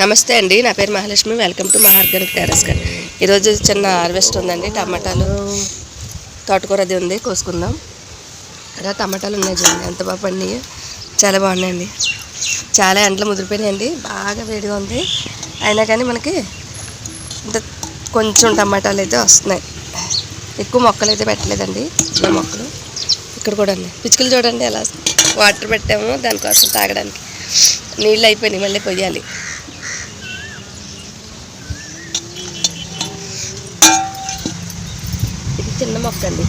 నమస్తే అండి నా పేరు మహాలక్ష్మి. వెల్కమ్ టు మహార్గానిక్ టెరస్ గార్డ్ ఈరోజు చిన్న హార్వెస్ట్ ఉందండి టమాటాలు. తోటకూర అది ఉంది కోసుకుందాం. అలా టమాటాలు ఉన్నాయి చూడండి ఎంత బాగా పండినాయి చాలా బాగున్నాయండి. చాలా ఎండలు ముదిరిపోయినాయండి బాగా వేడిగా ఉంది. అయినా కానీ మనకి ఇంత కొంచెం టమాటాలు అయితే వస్తున్నాయి. ఎక్కువ మొక్కలు అయితే పెట్టలేదండి చిన్న మొక్కలు. ఇక్కడ కూడా ఉన్నాయి. పిచ్చుకలు చూడండి ఎలా వాటర్ పెట్టాము దానికోసం తాగడానికి. నీళ్ళు అయిపోయినాయి మళ్ళీ పొయ్యాలి. ఇది చిన్న మొక్క అండి.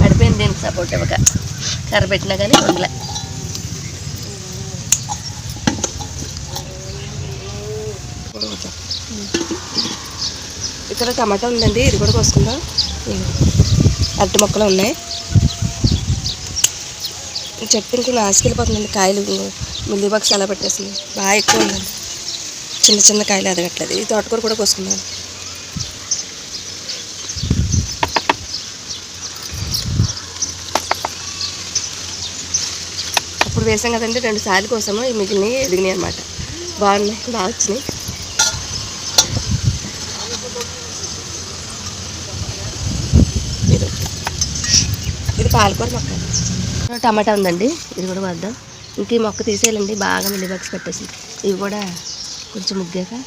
పడిపోయింది దీనికి సపోర్ట్ ఇవ్వక. కర్ర పెట్టినా కానీ ఉండలే ఇక్కడ టమాటా ఉందండి ఇది కూడా కోసుకుందాం. అరటి మొక్కలు ఉన్నాయి. ఈ చెట్టు ఇంకో నాసుకెళ్ళిపోతుందండి కాయలు ముందు బాక్స్ అలా పెట్టేసింది బాగా ఎక్కువ ఉందండి. చిన్న చిన్న కాయలు ఎదగట్లేదు ఈ తోటకూర కూడా కోసుకున్నాను. అప్పుడు వేసాం కదండి రెండు సార్లు కోసాము. ఈ మిగిలినవి ఎదిగినాయి అనమాట బాగున్నాయి బాగా వచ్చినాయి. ఇది. ఇది పాలకూర మొక్క టమాటా ఉందండి. ఇది కూడా వద్దాం ఇంక ఈ మొక్క తీసేయాలండి. బాగా మిల్లిబాక్స్ పెట్టేసి. ఇవి కూడా కొంచెం ముగ్గాక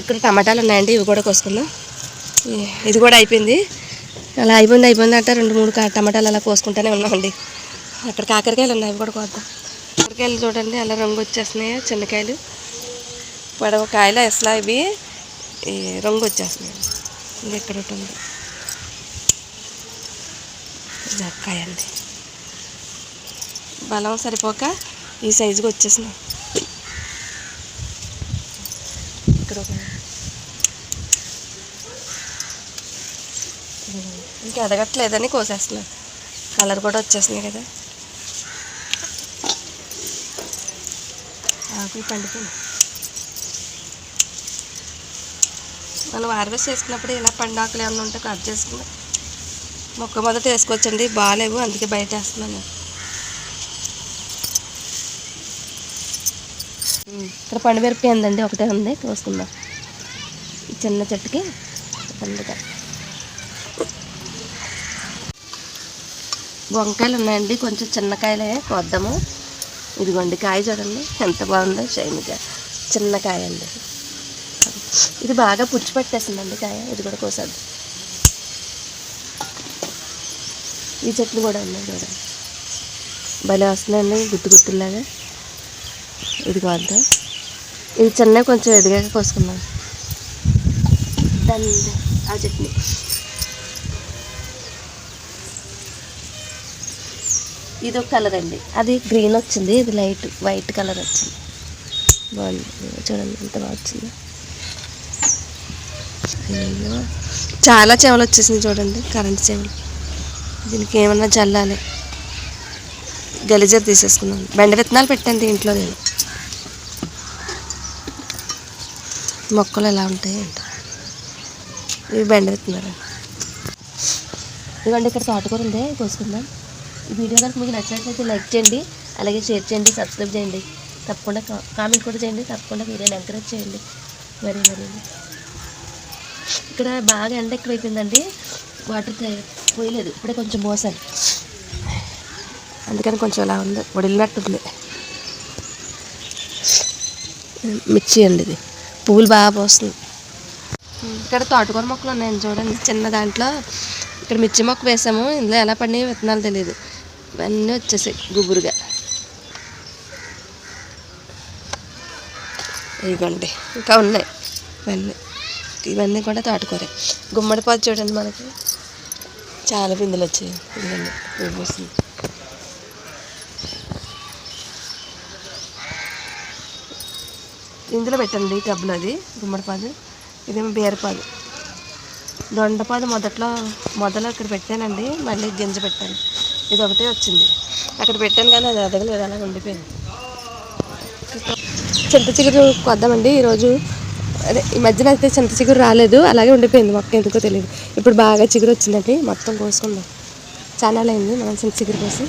ఇక్కడ టమాటాలు ఉన్నాయండి. ఇవి కూడా కోసుకుందాం. ఇది కూడా అయిపోయింది. అలా అయిపోయింది అయిపోయింది అంటే. రెండు మూడు కా- టమాటాలు అలా కోసుకుంటూనే ఉన్నామండి. అక్కడ కాకరకాయలు ఉన్నాయి. అవి కూడా కోద్దాం. కాకరకాయలు చూడండి. అలా రంగు వచ్చేస్తున్నాయి? చిన్నకాయలు పొడవ కాయలు అసలు ఇవి? ఈ రంగు వచ్చేస్తున్నాయి. ఇది ఎక్కడ ఉంటుంది. ఉంది జక్కాయ అండి బలం సరిపోక ఈ సైజుకి వచ్చేసినాయి ఇక్కడ ఇంకా ఎదగట్లేదని కోసేస్తున్నాను కలర్ కూడా వచ్చేసినాయి కదా. ఆకులు పండుతుంది మనం హార్వెస్ట్ చేసుకున్నప్పుడు ఇలా పండాకులు ఏమైనా ఉంటే కట్ చేసుకున్నాం మొక్క మొదట వేసుకోవచ్చండి. బాగాలేవు. అందుకే బయట వేస్తున్నాను. ఇక్కడ పండుమిరపకాయ ఉందండి. ఒకటే ఉంది. కోసుకుందాం ఈ చిన్న చెట్టుకి పండుగ. వంకాయలు ఉన్నాయండి. కొంచెం చిన్న కాయలే కోద్దాము. ఇదిగోండి కాయ చూడండి. ఎంత బాగుందో షైన్గా. చిన్న కాయ అండి. ఇది బాగా పుచ్చిపట్టేసిందండి కాయ. ఇది కూడా కోసేద్దాం. ఈ చెట్లు కూడా ఉన్నాయి చూడండి భలే వస్తున్నాయండి గుర్తు గుర్తులాగా ఇది కాదు ఇది చిన్న కొంచెం ఎదిగాక కోసుకున్నాం దాని ఆ చట్నీ. ఇది ఒక కలర్ అండి. అది గ్రీన్ వచ్చింది ఇది లైట్ వైట్ కలర్ వచ్చింది. బాగుంది. చూడండి ఎంత బాగా వచ్చింది. అయ్యో. చాలా చేపలు వచ్చేసింది చూడండి కరెంట్ చేపలు దీనికి ఏమన్నా చల్లాలి. గలిజర్ తీసేసుకున్నాను. బెండ విత్తనాలు పెట్టాను ఇంట్లో నేను. మొక్కలు ఎలా ఉంటాయి అంటే ఇవి బెండ విత్తనాలు. ఇదిగోండి ఇక్కడ తోటకూర ఉంది. కోసుకుందాం. ఈ వీడియో కనుక మీకు నచ్చినట్లయితే లైక్ చేయండి అలాగే షేర్ చేయండి సబ్స్క్రైబ్ చేయండి. తప్పకుండా కా- కామెంట్ కూడా చేయండి తప్పకుండా వీడియోని ఎంకరేజ్ చేయండి. మరి మరి. ఇక్కడ బాగా ఎండ ఎక్కువైపోయిందండి. వాటర్ పోయలేదు. ఇప్పుడే కొంచెం మోసాను అందుకని కొంచెం అలా ఉంది. వడిలినట్టుంది. మిర్చి అండి ఇది. పువ్వులు బాగా పోస్తుంది ఇక్కడ తోటకూర మొక్కలు ఉన్నాయండి చూడండి. చిన్న దాంట్లో ఇక్కడ మిర్చి మొక్క వేసాము. ఇందులో ఎలా పడినాయో విత్తనాలు తెలియదు ఇవన్నీ వచ్చేసాయి గుబురుగా. ఇదిగోండి. ఇంకా ఉన్నాయి. ఇవన్నీ. ఇవన్నీ కూడా తోటకూరే. గుమ్మడి పాదు చూడండి మనకి. చాలా పిందులు వచ్చాయి. ఇదిగోండి పూసింది ఇందులో పెట్టండి టబ్లో అది గుమ్మడిపాదు ఇదేమో బీరపాదు దొండపాదు మొదట్లో మొదలు అక్కడ పెట్టానండి మళ్ళీ గింజ పెట్టాను. ఇది ఒకటే వచ్చింది. అక్కడ పెట్టాను కానీ అది ఎదగలేదు అలా ఉండిపోయింది. చింత చిగురు కొద్దామండి. ఈరోజు అదే ఈ మధ్యన అయితే చింత చిగురు రాలేదు అలాగే ఉండిపోయింది మొక్క ఎందుకో తెలియదు. ఇప్పుడు బాగా చిగురు వచ్చిందండి మొత్తం కోసుకుందాం. చాలా అయింది మనం చింత చిగురు కోసి.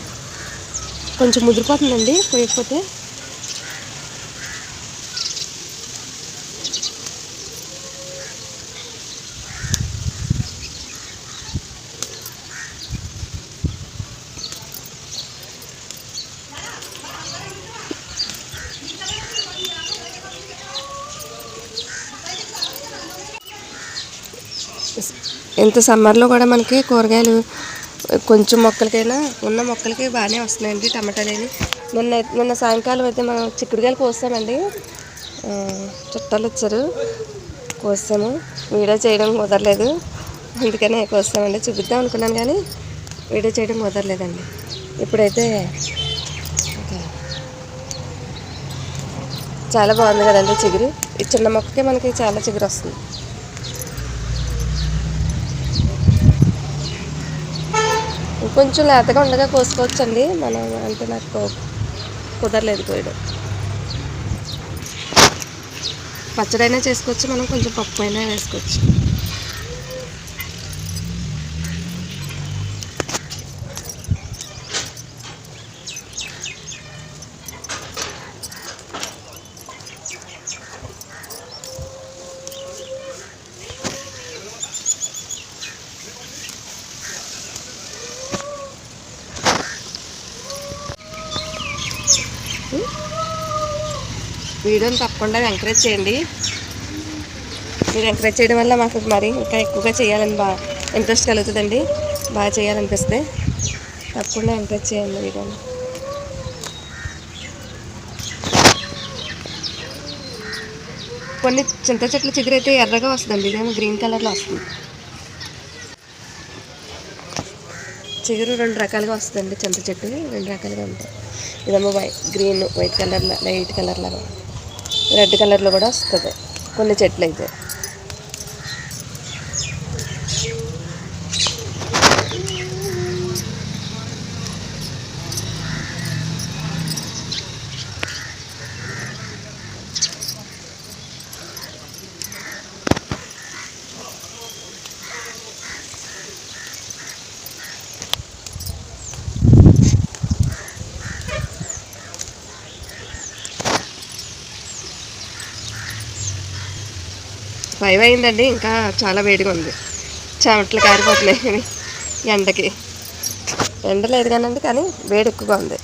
కొంచెం ముదిరిపోతుందండి పోయకపోతే. ఇంత సమ్మర్లో కూడా మనకి కూరగాయలు కొంచెం మొక్కలకైనా ఉన్న మొక్కలకి బాగానే వస్తున్నాయండి టమాటాలు అని నిన్న నిన్న సాయంకాలం అయితే మనం చిక్కుడుకాయలు కోసామండి చుట్టాలు వచ్చారు. కోసాము వీడియో చేయడం కుదరలేదు. అందుకనే కోస్తామండి. చూపిద్దాం అనుకున్నాను కానీ వీడియో చేయడం కుదరలేదండి. ఇప్పుడైతే చాలా బాగుంది కదండి చిగురు. ఈ చిన్న మొక్కకే మనకి చాలా చిగురు వస్తుంది. కొంచెం లేతగా ఉండగా కోసుకోవచ్చండి. మనం అంటే నాకు కుదరలేదు కోయడం. పచ్చడైనా చేసుకోవచ్చు మనం కొంచెం పప్పు అయినా వేసుకోవచ్చు. వీడియోని తప్పకుండా ఎంకరేజ్ చేయండి. మీరు ఎంకరేజ్ చేయడం వల్ల మాకు మరి ఇంకా ఎక్కువగా చేయాలని బాగా ఇంట్రెస్ట్ కలుగుతుందండి. బాగా చేయాలనిపిస్తే తప్పకుండా ఎంకరేజ్ చేయండి వీడియోని. కొన్ని చింత చెట్లు చిగురైతే ఎర్రగా వస్తుందండి. ఇదేమో గ్రీన్ కలర్లో వస్తుంది. చిగురు రెండు రకాలుగా వస్తుందండి చింత చెట్టు. రెండు రకాలుగా ఉంటాయి. ఇదేమో వై గ్రీన్ వైట్ కలర్లో లైట్ కలర్లో రెడ్ కలర్లో కూడా వస్తుంది. కొన్ని చెట్లు అయితే ఫైవ్ అయిందండి ఇంకా చాలా వేడిగా ఉంది. చెమటలు కారిపోతున్నాయి ఎండకి. ఎండ లేదు కానండి కానీ వేడి ఎక్కువగా ఉంది.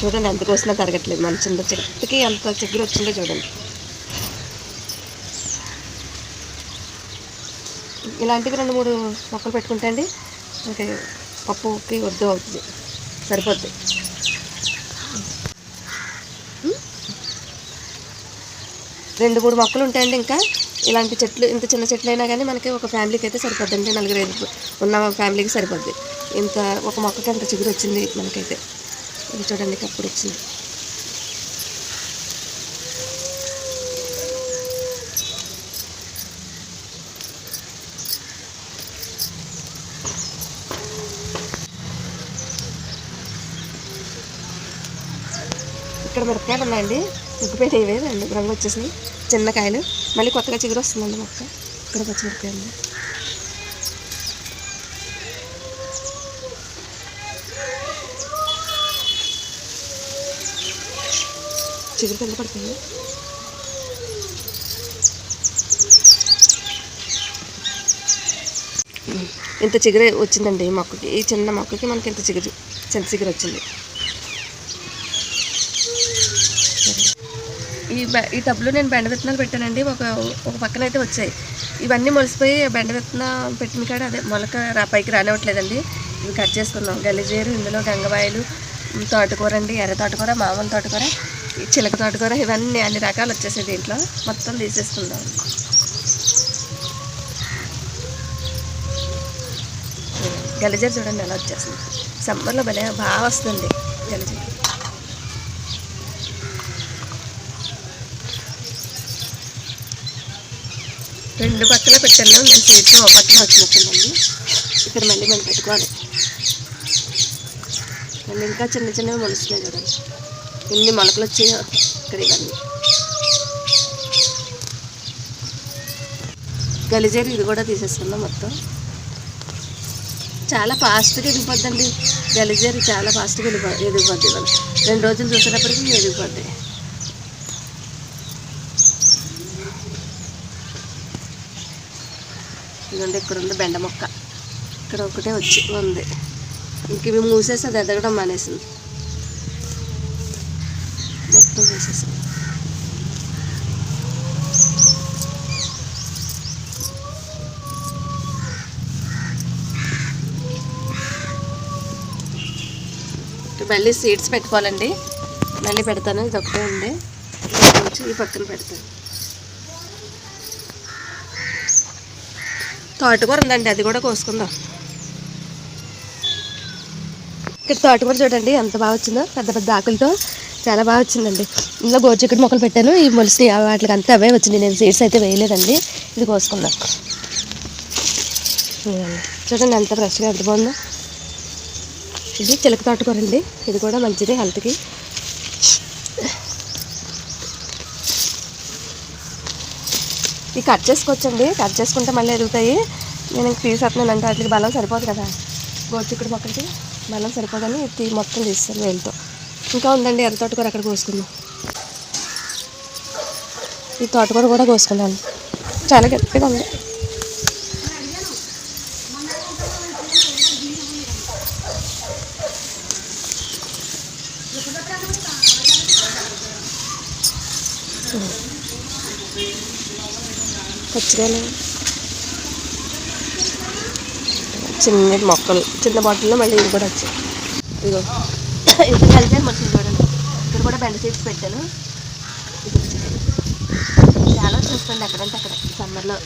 చూడండి ఎంత కోసినా తరగట్లేదు మన చిన్న చెట్టుకి ఎంత చిగురు వచ్చిందో చూడండి. ఇలాంటివి రెండు మూడు మొక్కలు పెట్టుకుంటే అండి మనకి పప్పుకి వద్దు అవుతుంది సరిపోద్ది. రెండు మూడు మొక్కలు ఉంటాయండి ఇంకా. ఇలాంటి చెట్లు ఇంత చిన్న చెట్లు అయినా కానీ మనకి ఒక ఫ్యామిలీకి అయితే సరిపోద్ది అంటే నలుగురు ఐదు ఉన్న ఫ్యామిలీకి సరిపోద్ది. ఇంత ఒక మొక్కకి అంత చిగురు వచ్చింది మనకైతే. ఇది చూడండి అప్పుడు వచ్చింది. ఇక్కడ మిరపకాయలు ఉన్నాయండి ముగ్గుపోయినాయి ఇవే రెండు రంగు వచ్చేసినాయి చిన్న కాయలు. మళ్ళీ కొత్తగా చిగురు వస్తుందండి మొక్క ఇక్కడ పచ్చిమిరపకాయలు చిగురు కింద పడుతుంది ఇంత చిగురు వచ్చిందండి ఈ మొక్కకి. ఈ చిన్న మొక్కకి మనకి ఇంత చిగురు చిన్న చిగురు వచ్చింది. ఈ ఈ టబ్లో నేను బెండ విత్తనాలు పెట్టానండి. ఒక ఒక పక్కన అయితే వచ్చాయి. ఇవన్నీ మొలిసిపోయి బెండ విత్తనం పెట్టిన కాడ అదే మొలక రా పైకి రానివ్వట్లేదండి. ఇవి కట్ చేసుకున్నాం. గలిజేరు ఇందులో గంగవాయలు తోటకూర అండి. ఎర్ర తోటకూర మామూలు తోటకూర ఈ చిలక తోటకూర ఇవన్నీ అన్ని రకాలు వచ్చేసాయి దీంట్లో. మొత్తం తీసేసుకుందాం. గలిజేరు చూడండి ఎలా వచ్చేసింది సమ్మర్లో భలే బాగా వస్తుంది గలిజేరు. రెండు పక్కల పెట్టాను. నేను చేసి ఒక పక్కన వచ్చినట్టుందండి ఇక్కడ మళ్ళీ మనం పెట్టుకోవాలి. మళ్ళీ ఇంకా చిన్న చిన్నవి మొలుస్తున్నాయి కదా. ఇన్ని మొలకలు వచ్చాయి ఇక్కడ ఇవన్నీ. గలిజేరు ఇది కూడా తీసేసుకుందాం మొత్తం. చాలా ఫాస్ట్గా ఎదిగిపోద్దండి గలిజేరు చాలా ఫాస్ట్గా ఎదిగిపో ఎదిగిపోద్ది మనం రెండు రోజులు చూసేటప్పటికి ఎదిగిపోద్ది ఇదిగోండి ఇక్కడ ఉంది బెండ మొక్క. ఇక్కడ ఒకటే వచ్చి ఉంది. ఇంక ఇవి మూసేసి అది ఎదగడం మానేసింది. మొత్తం మూసేసింది మళ్ళీ సీడ్స్ పెట్టుకోవాలండి. మళ్ళీ పెడతాను ఇది ఒకటే ఉంది ఈ పక్కన పెడతాను. తోటకూర ఉందండి అది కూడా కోసుకుందాం. ఇక్కడ తోటకూర చూడండి ఎంత బాగా వచ్చిందో పెద్ద పెద్ద ఆకులతో చాలా బాగా వచ్చిందండి. ఇందులో గోరుచిక్కుడు మొక్కలు పెట్టాను ఈ మొలిసి వాటికి అంతా అవే వచ్చింది నేను సీడ్స్ అయితే వేయలేదండి ఇది కోసుకుందాం. చూడండి ఎంత ఫ్రెష్గా ఎంత బాగుందో. ఇది చిలక తోటకూర అండి ఇది కూడా మంచిది హెల్త్కి ఇవి కట్ చేసుకోవచ్చండి. కట్ చేసుకుంటే మళ్ళీ ఎదుగుతాయి. నేను ఇంక తీసేస్తున్నాను అంటే వాటికి బలం సరిపోదు కదా. గోరుచిక్కుడు మొక్కలకి బలం సరిపోదని ఇది మొత్తం తీస్తాను వేలుతో. ఇంకా ఉందండి ఎర్ర తోటకూర అక్కడ కోసుకుందాం. ఈ తోటకూర కూడా కోసుకున్నాను. చాలా గట్టిగా ఉంది. పచ్చికాయలు. చిన్న మొక్కలు. చిన్న బాటిల్లో మళ్ళీ ఇది కూడా వచ్చాయి. ఇదిగో. ఇంత కలిపి మొత్తం చూడండి ఇక్కడ కూడా బెండ సీడ్స్ పెట్టాను. ఇది. చాలా చూసుకోండి ఎక్కడంటే అక్కడ. సమ్మర్లో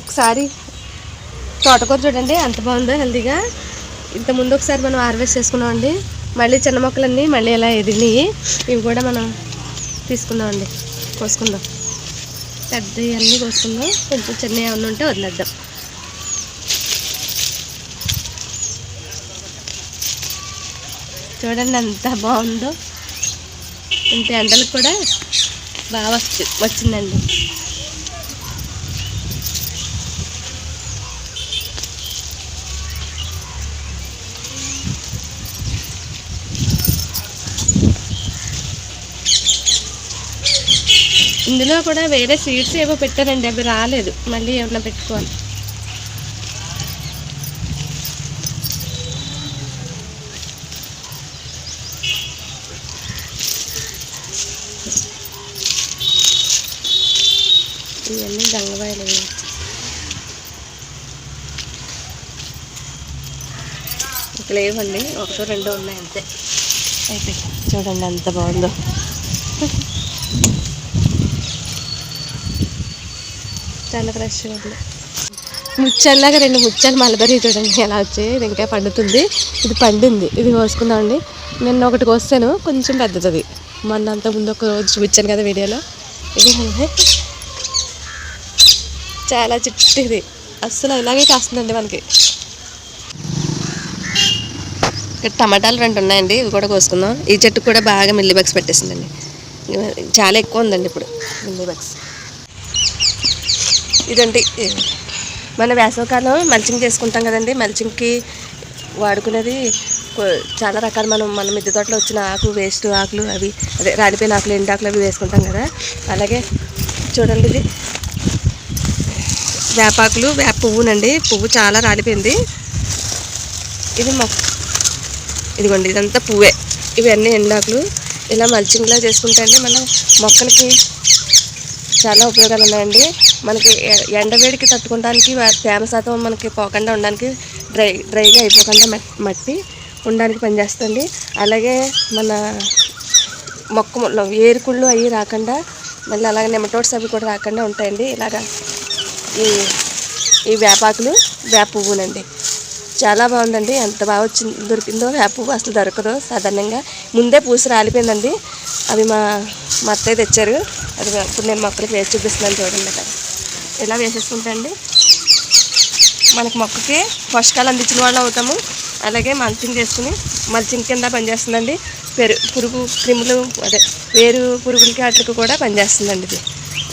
ఒకసారి తోటకూర చూడండి ఎంత బాగుందో హెల్తీగా ఇంత ముందు ఒకసారి మనం హార్వెస్ట్ చేసుకున్నామండి. మళ్ళీ చిన్న మొక్కలన్నీ మళ్ళీ ఇలా ఎదిగినాయి. ఇవి కూడా మనం తీసుకుందామండి. కోసుకుందాం. పెద్దవి అన్నీ కోసుకుందాం. కొంచెం చిన్న ఏమన్నా ఉంటే వదిలేద్దాం. చూడండి ఎంత బాగుందో. ఇంత ఎండలకు కూడా బాగా వచ్చి వచ్చిందండి. ఇందులో కూడా వేరే సీడ్స్ ఏవో పెట్టారండి అవి రాలేదు. మళ్ళీ ఏమన్నా పెట్టుకోవాలి. ఇవన్నీ గంగవాయలు అవి. ఇక లేవండి ఒకటో రెండో ఉన్నాయి అంతే. అయిపోయి. చూడండి ఎంత బాగుందో. చాలా ఫ్రెష్గా ఉంది ముచ్చల్లాగా రెండు ముచ్చాలు మలబరీ చూడండి ఎలా వచ్చాయి ఇది ఇంకా పండుతుంది. ఇది పండింది. ఇది కోసుకుందామండి. నిన్న ఒకటి కోస్తాను. కొంచెం పెద్దది. మొన్న అంత ముందు ఒక రోజు చూపించాను కదా వీడియోలో. ఇది చాలా చిట్టిది. అస్సలు ఇలాగే కాస్తుందండి మనకి. ఇక్కడ టమాటాలు రెండు ఉన్నాయండి. ఇవి కూడా కోసుకుందాం. ఈ చెట్టు కూడా బాగా మిల్లీ బగ్స్ పెట్టేసిందండి. చాలా ఎక్కువ ఉందండి ఇప్పుడు మిల్లీ బగ్స్. ఇదండి. మన వేసవకాలం మల్చింగ్ చేసుకుంటాం కదండి. మల్చింగ్కి వాడుకునేది చాలా రకాలు. మనం మన మిద్దె తోటలో వచ్చిన ఆకు వేస్ట్ ఆకులు అవి అదే రాలిపోయిన ఆకులు ఎండు ఆకులు అవి వేసుకుంటాం కదా. అలాగే చూడండి ఇది. వేపాకులు వేప పువ్వునండి. పువ్వు చాలా రాలిపోయింది. ఇది మొక్క ఇదిగోండి ఇదంతా పువ్వే. ఇవన్నీ ఎండాకులు ఇలా మల్చింగ్లా చేసుకుంటే అండి మన మొక్కలకి చాలా ఉపయోగాలు ఉన్నాయండి మనకి ఎండ ఎండవేడికి తట్టుకోవడానికి తేమ శాతం మనకి పోకుండా ఉండడానికి డ్రై డ్రైగా అయిపోకుండా మట్టి ఉండడానికి పనిచేస్తుంది. అలాగే మన మొక్క ఏరుకుళ్ళు అవి రాకుండా మళ్ళీ అలాగే నెమటోడ్స్ అవి కూడా రాకుండా ఉంటాయండి. ఇలాగా ఈ ఈ వేపాకులు వేప పువ్వునండి చాలా బాగుందండి. ఎంత బాగా వచ్చింది దొరికిందో వేప పువ్వు అసలు దొరకదు సాధారణంగా. ముందే పూసి రాలిపోయిందండి. అవి మా మా అత్తయ్య తెచ్చారు. అది ఇప్పుడు నేను మొక్కలకి వేసి చూపిస్తున్నాను చూడండి అక్కడ. ఇలా వేసేసుకుంటే అండి? మనకి మొక్కకి పోషకాలు అందించిన వాళ్ళు అవుతాము. అలాగే మల్చింగ్ చేసుకుని మల్చింగ్ కింద పనిచేస్తుందండి. పెరు పురుగు క్రిములు అదే వేరు పురుగులకి వాటికి కూడా పనిచేస్తుందండి ఇది.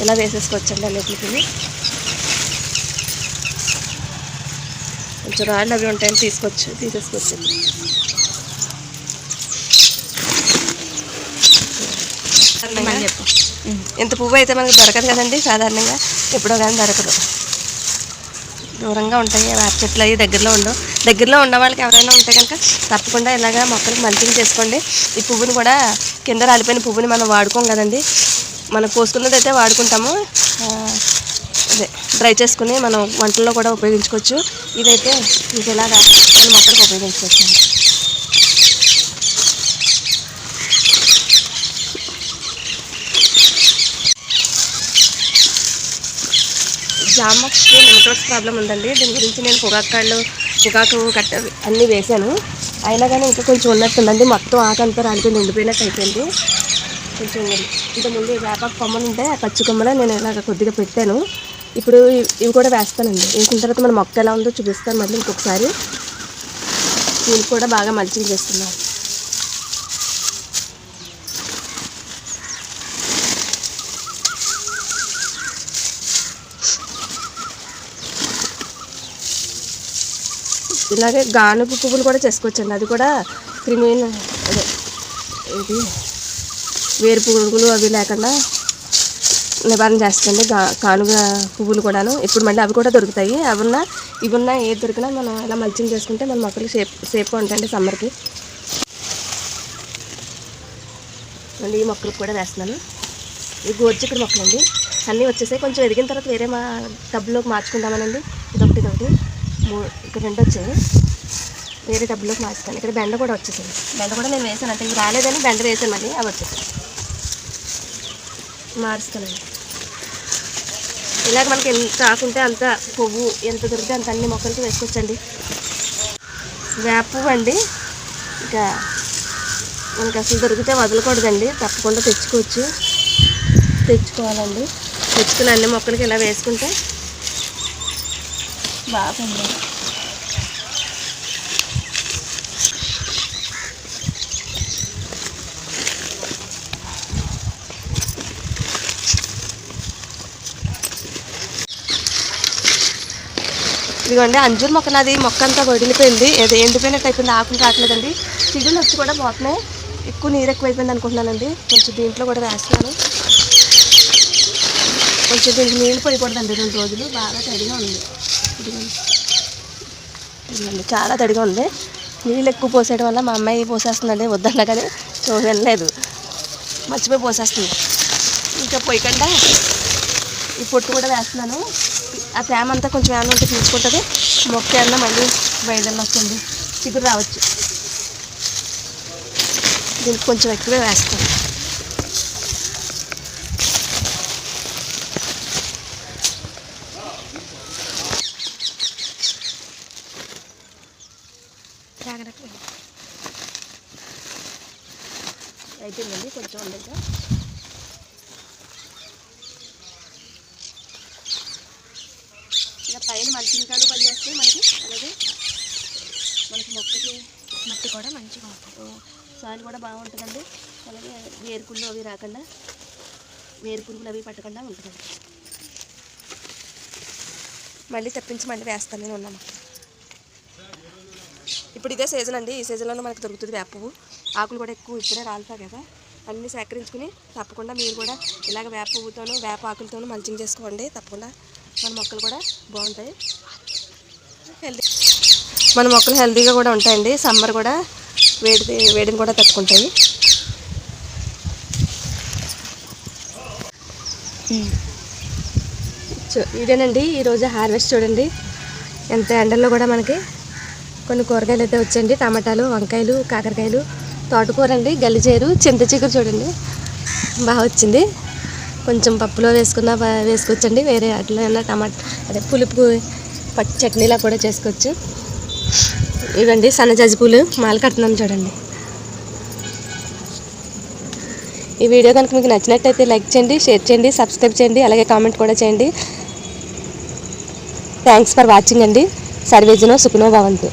ఇలా వేసేసుకోవచ్చండి అన్నిటికి కొంచెం రాళ్ళు అవి ఉంటాయని తీసుకోవచ్చు తీసేసుకోవచ్చు. చెప్పు? ఇంత పువ్వు అయితే మనకు దొరకదు కదండి సాధారణంగా ఎప్పుడో కానీ దొరకదు. దూరంగా ఉంటాయి వేప చెట్లు అవి దగ్గరలో ఉండవు. దగ్గరలో ఉన్న వాళ్ళకి ఎవరైనా ఉంటే కనుక తప్పకుండా ఇలాగా మొక్కలు మల్చింగ్ చేసుకోండి. ఈ పువ్వుని కూడా కింద రాలిపోయిన పువ్వుని మనం వాడుకోం కదండి. మనం కోసుకున్నది అయితే వాడుకుంటాము. అదే డ్రై చేసుకుని మనం వంటల్లో కూడా ఉపయోగించుకోవచ్చు. ఇదైతే ఇది ఇలాగా మన మొక్కలకు ఉపయోగించుకోవచ్చు. జామకి నెమటోడ్స్ ప్రాబ్లం ఉందండి. దీని గురించి నేను పొగాకాళ్ళు పొగాకు కట్ట అన్నీ వేశాను. అయినా కానీ ఇంకా కొంచెం ఉన్నట్టుందండి. మొత్తం ఆకంతా రాలిపోయింది ఎండిపోయినట్టు అయిపోయింది. కొంచెం ఇంత ముందు వేపాకు కొమ్మలు ఉంటే ఆ పచ్చి కొమ్మలో నేను ఇలాగ కొద్దిగా పెట్టాను. ఇప్పుడు ఇవి ఇవి కూడా వేస్తానండి. వేసిన తర్వాత మన మొక్క ఎలా ఉందో చూపిస్తాను మళ్ళీ ఇంకొకసారి. దీనికి కూడా బాగా మల్చింగ్ చేస్తున్నాను. ఇలాగే గానుగు పువ్వులు కూడా చేసుకోవచ్చండి. అది కూడా క్రిమిన్ అదే ఇది వేరు పురుగులు అవి లేకుండా నివారణ చేస్తుంది గా కానుగ పువ్వులు కూడాను. ఇప్పుడు మళ్ళీ అవి కూడా దొరుకుతాయి. అవి ఉన్నా ఇవి ఉన్నా ఏది దొరికినా మనం ఇలా మల్చింగ్ చేసుకుంటే మన మొక్కలు సేఫ్ సేఫ్గా ఉంటాయండి సమ్మర్కి. మళ్ళీ ఈ మొక్కలకు కూడా వేస్తున్నాను. ఈ గోర్చిక్కడ మొక్కలు అండి అన్నీ వచ్చేసాయి. కొంచెం ఎదిగిన తర్వాత వేరే మా టబ్లోకి మార్చుకుంటామనండి ఇదొకటి ఇక్కడ రెండు వచ్చాయి. వేరే డబ్బులోకి మార్చుతాను ఇక్కడ బెండ కూడా వచ్చేసింది బెండ కూడా నేను వేసాను. అంటే ఇవి రాలేదని బెండ వేసాను మళ్ళీ. అవి వచ్చేసాయి మారుస్తానండి ఇలాగ మనకి ఎంత కాకుంటే అంత పువ్వు ఎంత దొరికితే అంత అన్ని మొక్కలకి వేసుకోవచ్చండి. వేప పువ్వు అండి. ఇంకా మనకి అసలు దొరికితే వదలకూడదండి. తప్పకుండా తెచ్చుకోవచ్చు. తెచ్చుకోవాలండి. తెచ్చుకుని అన్ని మొక్కలకి ఇలా వేసుకుంటే బాగుంది. ఇదిగోండి అంజూర్ మొక్క నాది మొక్క అంతా వడిలిపోయింది. ఏదో ఎండిపోయినట్టు అయిపోయింది ఆకులు రావట్లేదండి. చిగుళ్ళు వచ్చి కూడా పోతున్నాయి ఎక్కువ నీరు ఎక్కువైపోయింది అనుకుంటున్నానండి. కొంచెం దీంట్లో కూడా వేస్తున్నాను. కొంచెం దీనికి నీళ్ళు పోయకూడదండి రెండు రోజులు. బాగా తడిగా ఉంది. ఇదిగోండి. చాలా తడిగా ఉంది. నీళ్ళు ఎక్కువ పోసేయడం వల్ల మా అమ్మాయి పోసేస్తుందండి. వద్దన్నా కానీ చూడలేదు మర్చిపోయి పోసేస్తుంది. ఇంకా పోయకుండా ఈ పొట్టు కూడా వేస్తున్నాను. ఆ తేమ అంతా కొంచెం ఏమన్నా ఉంటే తీసుకుంటుంది. మొక్క ఏమన్నా మళ్ళీ బయదల్లో వస్తుంది. చిగురు రావచ్చు. దీనికి కొంచెం ఎక్కువే వేస్తాను జాగ్రత్త అయిపోయిందండి కొంచెం ఉంది ఇంకా ఇలా పైన మల్చి ఇంకాలు పనిచేస్తే మనకి అలాగే మనకి మొక్కకి మట్టి కూడా మంచిగా ఉంటుంది. సాయిల్ కూడా బాగుంటుందండి. అలాగే వేరుకుళ్ళు అవి రాకుండా వేరు పురుగులు అవి పట్టకుండా ఉంటుందండి. మళ్ళీ తెప్పించి మళ్ళీ వేస్తాను నేను ఉన్నాను ఇప్పుడు ఇదే సీజన్ అండి. ఈ సీజన్లోనే మనకు దొరుకుతుంది వేప పువ్వు. ఆకులు కూడా ఎక్కువ ఇప్పుడే రాలుతాయి కదా. అన్నీ సేకరించుకుని తప్పకుండా మీరు కూడా ఇలాగ వేప పువ్వుతోనూ వేప ఆకులతోనూ మల్చింగ్ చేసుకోండి. తప్పకుండా మన మొక్కలు కూడా బాగుంటాయి. మన మొక్కలు హెల్తీగా కూడా ఉంటాయండి. సమ్మర్ కూడా వేడి వేడిని కూడా తట్టుకుంటాయి. ఇదేనండి ఈరోజు హార్వెస్ట్ చూడండి. ఎంత ఎండల్లో కూడా మనకి కొన్ని కూరగాయలు అయితే వచ్చండి టమాటాలు వంకాయలు కాకరకాయలు తోటకూర అండి గల్లిచేరు చింత చిగురు చూడండి. బాగా వచ్చింది. కొంచెం పప్పులో వేసుకున్న వేసుకోవచ్చండి. వేరే వాటిలో ఏమన్నా టమాటా అదే పులుపు పచ్చి చట్నీలా కూడా చేసుకోవచ్చు. ఇవండి సన్నజాజి పూలు. మాల కడుతున్నాం చూడండి. ఈ వీడియో కనుక మీకు నచ్చినట్టయితే లైక్ చేయండి షేర్ చేయండి సబ్స్క్రైబ్ చేయండి అలాగే కామెంట్ కూడా చేయండి. థ్యాంక్స్ ఫర్ వాచింగ్ అండి. సర్వేజనో సుఖనో భవంతు.